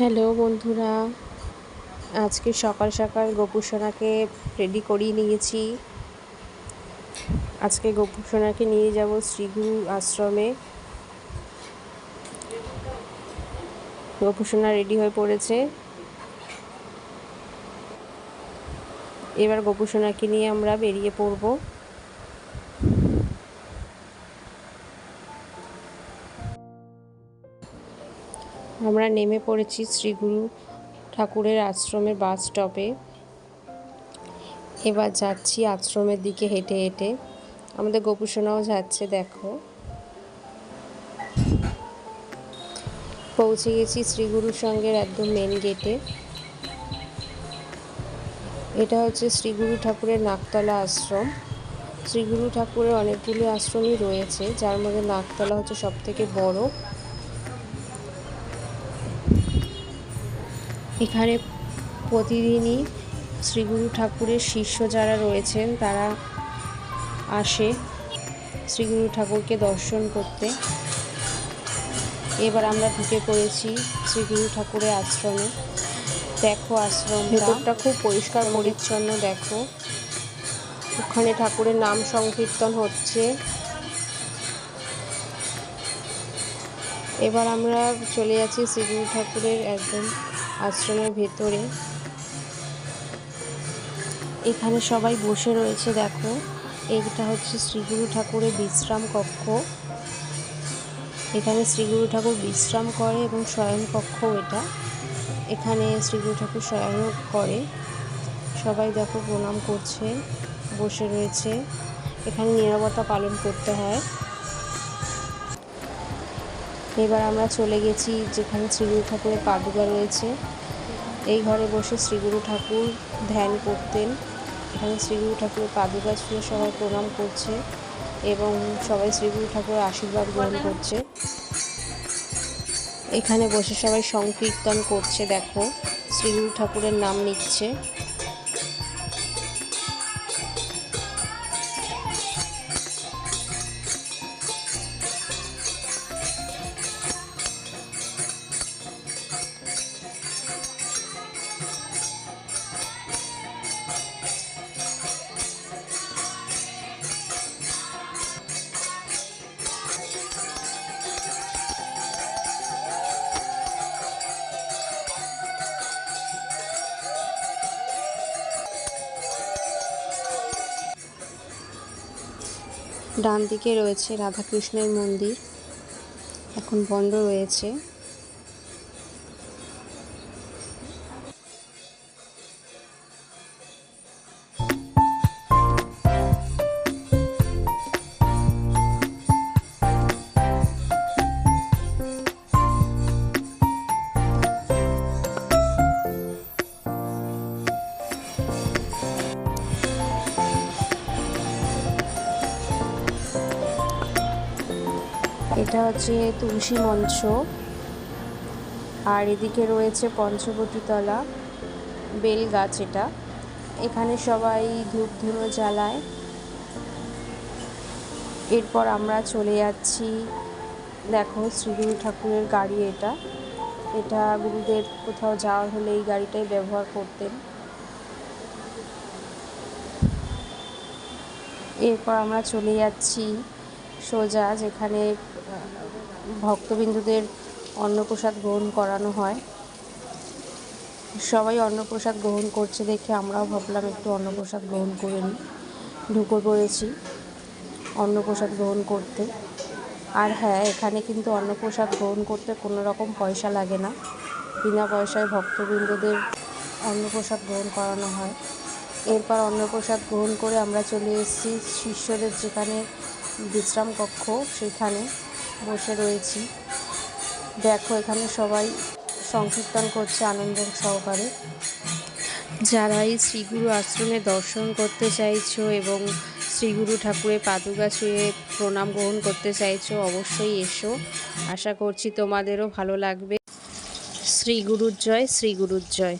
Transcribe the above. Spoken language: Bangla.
হ্যালো বন্ধুরা, আজকে সকাল সকাল গোপুসোনাকে রেডি করিয়ে নিয়েছি। আজকে গোপুসোনাকে নিয়ে যাব শ্রীগুরু আশ্রমে। গোপুসোনা রেডি হয়ে পড়েছে। এবার গোপুসোনাকে নিয়ে আমরা বেরিয়ে পড়ব। আমরা নেমে পড়েছি শ্রীগুরু ঠাকুরের আশ্রমের বাস স্টপে। এবার যাচ্ছি আশ্রমের দিকে হেঁটে হেঁটে। আমাদের গোপুসোনাও যাচ্ছে, দেখো। পৌঁছে গেছি শ্রীগুরু সঙ্গের একদম মেন গেটে এটা হচ্ছে শ্রীগুরু ঠাকুরের নাকতলা আশ্রম। শ্রীগুরু ঠাকুরের অনেকগুলি আশ্রমই রয়েছে, যার মধ্যে নাকতলা হচ্ছে সব থেকে বড়। এখানে প্রতিদিনই শ্রীগুরু ঠাকুরের শিষ্য যারা রয়েছেন তারা আসে শ্রীগুরু ঠাকুরকে দর্শন করতে। এবার আমরা ঢুকে পড়েছি শ্রীগুরু ঠাকুরের আশ্রমে। দেখো আশ্রম ভেতরটা খুব পরিষ্কার পরিচ্ছন্ন দেখো। ওখানে ঠাকুরের নাম সংকীর্তন হচ্ছে। এবার আমরা চলে যাচ্ছি শ্রীগুরু ঠাকুরের একদম আশ্রমের ভেতরে। এখানে সবাই বসে রয়েছে, দেখো। এইটা হচ্ছে শ্রীগুরু ঠাকুরের বিশ্রাম কক্ষ। এখানে শ্রীগুরু ঠাকুর বিশ্রাম করে এবং শয়ন কক্ষ এটা। এখানে শ্রীগুরু ঠাকুর শয়ন করে। সবাই দেখো প্রণাম করছে, বসে রয়েছে। এখানে নিরাপত্তা পালন করতে হয়। এবার আমরা চলে গেছি যেখানে শ্রীগুরু ঠাকুরের পাদুকা রয়েছে। এই ঘরে বসে শ্রীগুরু ঠাকুর ধ্যান করতেন। এখানে শ্রীগুরু ঠাকুরের পাদুকা ছিল সবাই প্রণাম করছে এবং সবাই শ্রীগুরু ঠাকুরের আশীর্বাদ গ্রহণ করছে। এখানে বসে সবাই সংকীর্তন করছে, দেখো। শ্রীগুরু ঠাকুরের নাম নিচ্ছে। ডান দিকে রয়েছে রাধাকৃষ্ণের মন্দির। এখন বন্ধ রয়েছে। এটা হচ্ছে তুলসী মঞ্চ। আর এদিকে রয়েছে পঞ্চবটীতলা বেল গাছ এটা। এখানে সবাই ধূপ ধুনো জ্বালায়। এরপর আমরা চলে যাচ্ছি, দেখো শ্রীগুরু ঠাকুরের গাড়ি এটা। এটা গুরুদেব কোথাও যাওয়ার হলে এই গাড়িটাই ব্যবহার করতেন। এরপর আমরা চলে যাচ্ছি সোজা যেখানে ভক্তবিন্দুদের অন্নপ্রসাদ গ্রহণ করানো হয়। সবাই অন্নপ্রসাদ গ্রহণ করছে দেখে আমরাও ভাবলাম একটু অন্নপ্রসাদ গ্রহণ করে নিই ঢুকে পড়েছি অন্নপ্রসাদ গ্রহণ করতে। আর হ্যাঁ এখানে কিন্তু অন্নপ্রসাদ গ্রহণ করতে কোনো রকম পয়সা লাগে না। বিনা পয়সায় ভক্তবৃন্দদের অন্নপ্রসাদ গ্রহণ করানো হয়। এরপর অন্নপ্রসাদ গ্রহণ করে আমরা চলে এসেছি শিষ্যদের যেখানে বিশ্রাম কক্ষ সেখানে বসে রয়েছি। দেখো, এখানে সবাই সংকীর্তন করছে আনন্দ সহকারে। যারা এই শ্রীগুরু আশ্রমে দর্শন করতে চাইছো এবং শ্রীগুরু ঠাকুরের পাদুকা ছুঁয়ে প্রণাম গ্রহণ করতে চাইছো, অবশ্যই এসো। আশা করছি তোমাদেরও ভালো লাগবে। শ্রীগুরুর জয় শ্রীগুরুর জয়।